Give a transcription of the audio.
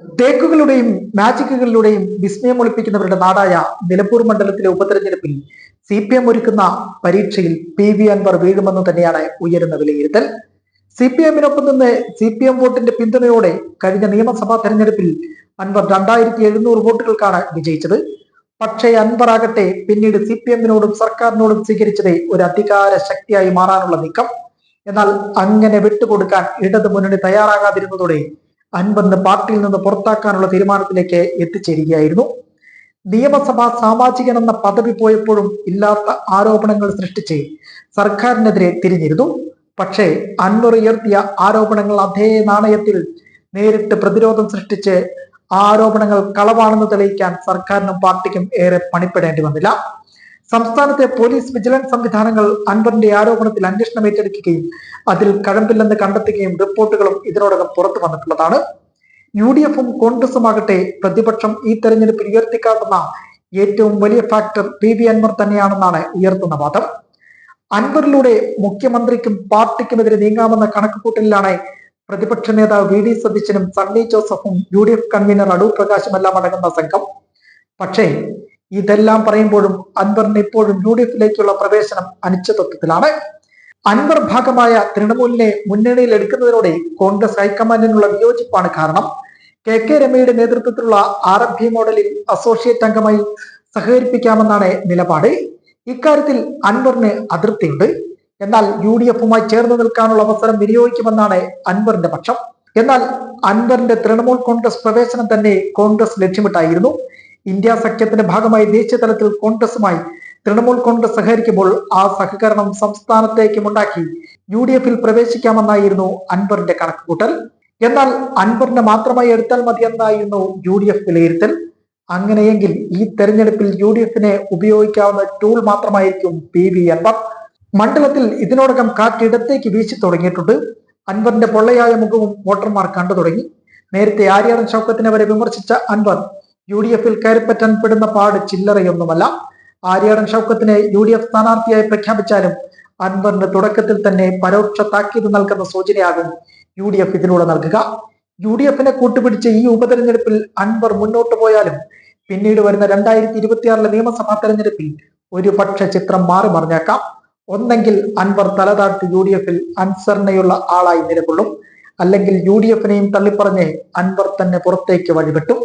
തേക്കുകളുടെയും മാജിക്കുകളിലൂടെയും വിസ്മയമൊളിപ്പിക്കുന്നവരുടെ നാടായ നിലമ്പൂർ മണ്ഡലത്തിലെ ഉപതെരഞ്ഞെടുപ്പിൽ സി പി എം ഒരുക്കുന്ന പരീക്ഷയിൽ പി വി അൻവർ വീഴുമെന്ന് തന്നെയാണ് ഉയരുന്ന വിലയിരുത്തൽ. സി പി എമ്മിനൊപ്പം നിന്ന് സി പി എം വോട്ടിന്റെ പിന്തുണയോടെ കഴിഞ്ഞ നിയമസഭാ തെരഞ്ഞെടുപ്പിൽ അൻവർ രണ്ടായിരത്തി എഴുന്നൂറ് വോട്ടുകൾക്കാണ് വിജയിച്ചത്. പക്ഷേ അൻവർ ആകട്ടെ പിന്നീട് സി പി എമ്മിനോടും സർക്കാരിനോടും സ്വീകരിച്ചത് ഒരു അധികാര ശക്തിയായി മാറാനുള്ള നീക്കം. എന്നാൽ അങ്ങനെ വിട്ടുകൊടുക്കാൻ ഇടതു മുന്നണി തയ്യാറാകാതിരുന്നതോടെ അൻവറിന് പാർട്ടിയിൽ നിന്ന് പുറത്താക്കാനുള്ള തീരുമാനത്തിലേക്ക് എത്തിച്ചേരുകയായിരുന്നു. നിയമസഭാ സാമാജികൻ എന്ന പദവി പോയപ്പോഴും ഇല്ലാത്ത ആരോപണങ്ങൾ സൃഷ്ടിച്ച് സർക്കാരിനെതിരെ തിരിഞ്ഞിരുന്നു. പക്ഷേ അൻവർ ഉയർത്തിയ ആരോപണങ്ങൾ അതേ നാണയത്തിൽ നേരിട്ട് പ്രതിരോധം സൃഷ്ടിച്ച് ആരോപണങ്ങൾ കളവാണെന്ന് തെളിയിക്കാൻ സർക്കാരിനും പാർട്ടിക്കും ഏറെ പണിപ്പെടേണ്ടി വന്നില്ല. സംസ്ഥാനത്തെ പോലീസ് വിജിലൻസ് സംവിധാനങ്ങൾ അൻവറിന്റെ ആരോപണത്തിൽ അന്വേഷണം ഏറ്റെടുക്കുകയും അതിൽ കഴമ്പില്ലെന്ന് കണ്ടെത്തുകയും റിപ്പോർട്ടുകളും ഇതിനോടകം പുറത്തു വന്നിട്ടുള്ളതാണ്. യു ഡി എഫും കോൺഗ്രസുമാകട്ടെ പ്രതിപക്ഷം ഈ തെരഞ്ഞെടുപ്പിൽ ഉയർത്തിക്കാട്ടുന്ന ഏറ്റവും വലിയ ഫാക്ടർ പി വി അൻവർ തന്നെയാണെന്നാണ് ഉയർത്തുന്ന വാദം. അൻവറിലൂടെ മുഖ്യമന്ത്രിക്കും പാർട്ടിക്കുമെതിരെ നീങ്ങാമെന്ന കണക്കുകൂട്ടലിലാണ് പ്രതിപക്ഷ നേതാവ് വി ഡി സതീശനും സണ്ണി ജോസഫും U D F convener Adoor പ്രകാശുമെല്ലാം അടങ്ങുന്ന സംഘം. പക്ഷേ ഇതെല്ലാം പറയുമ്പോഴും അൻവറിന് ഇപ്പോഴും യു ഡി എഫിലേക്കുള്ള പ്രവേശനം അനിശ്ചിതത്വത്തിലാണ്. അൻവർ ഭാഗമായ തൃണമൂലിനെ മുന്നണിയിൽ എടുക്കുന്നതിലൂടെ കോൺഗ്രസ് ഹൈക്കമാൻഡിനുള്ള വിയോജിപ്പാണ് കാരണം. കെ കെ രമയുടെ നേതൃത്വത്തിലുള്ള ആർ എഫ് ബി മോഡലിൽ അസോസിയേറ്റ് അംഗമായി സഹകരിപ്പിക്കാമെന്നാണ് നിലപാട്. ഇക്കാര്യത്തിൽ അൻവറിന് അതിർത്തിയുണ്ട് എന്നാൽ യു ഡി എഫുമായി ചേർന്ന് നിൽക്കാനുള്ള അവസരം വിനിയോഗിക്കുമെന്നാണ് അൻവറിന്റെ പക്ഷം. എന്നാൽ അൻവറിന്റെ തൃണമൂൽ കോൺഗ്രസ് പ്രവേശനം തന്നെ കോൺഗ്രസ് ലക്ഷ്യമിട്ടായിരുന്നു. ഇന്ത്യ സഖ്യത്തിന്റെ ഭാഗമായി ദേശീയ തലത്തിൽ കോൺഗ്രസുമായി തൃണമൂൽ കോൺഗ്രസ് സഹകരിക്കുമ്പോൾ ആ സഹകരണം സംസ്ഥാനത്തേക്കും ഉണ്ടാക്കി യു ഡി എഫിൽ പ്രവേശിക്കാമെന്നായിരുന്നു അൻവറിന്റെ കണക്കുകൂട്ടൽ. എന്നാൽ അൻവറിനെ മാത്രമായി എടുത്താൽ മതിയെന്നായിരുന്നു യു ഡി എഫ് വിലയിരുത്തൽ. അങ്ങനെയെങ്കിൽ ഈ തെരഞ്ഞെടുപ്പിൽ യു ഡി എഫിനെ ഉപയോഗിക്കാവുന്ന ടൂൾ മാത്രമായിരിക്കും പി വി അൻവർ. മണ്ഡലത്തിൽ ഇതിനോടകം കാറ്റിടത്തേക്ക് വീശി തുടങ്ങിയിട്ടുണ്ട്. അൻവറിന്റെ പൊള്ളയായ മുഖവും വോട്ടർമാർ കണ്ടു തുടങ്ങി. നേരത്തെ ആര്യാടൻ ചൗക്കത്തിനെ വരെ വിമർശിച്ച അൻവർ യു ഡി എഫിൽ കയറിപ്പറ്റാൻ പെടുന്ന പാട് ചില്ലറയൊന്നുമല്ല. ആര്യാടൻ ഷൗക്കത്തിനെ യു ഡി എഫ് സ്ഥാനാർത്ഥിയായി പ്രഖ്യാപിച്ചാലും അൻവറിന് തുടക്കത്തിൽ തന്നെ പരോക്ഷ താക്കീത് നൽകുന്ന സൂചനയാകും യു ഡി എഫ് ഇതിലൂടെ നൽകുക. യു ഡി എഫിനെ കൂട്ടുപിടിച്ച് ഈ ഉപതെരഞ്ഞെടുപ്പിൽ അൻവർ മുന്നോട്ട് പോയാലും പിന്നീട് വരുന്ന രണ്ടായിരത്തി ഇരുപത്തിയാറിലെ നിയമസഭാ തെരഞ്ഞെടുപ്പിൽ ഒരു പക്ഷ ചിത്രം മാറി മറിഞ്ഞേക്കാം. ഒന്നെങ്കിൽ അൻവർ തലതാഴ്ത്തി യു ഡി എഫിൽ അൻസറിനെയുള്ള ആളായി നിലകൊള്ളും. അല്ലെങ്കിൽ യു ഡി എഫിനെയും തള്ളിപ്പറഞ്ഞ് അൻവർ തന്നെ പുറത്തേക്ക് വഴിവിട്ടും.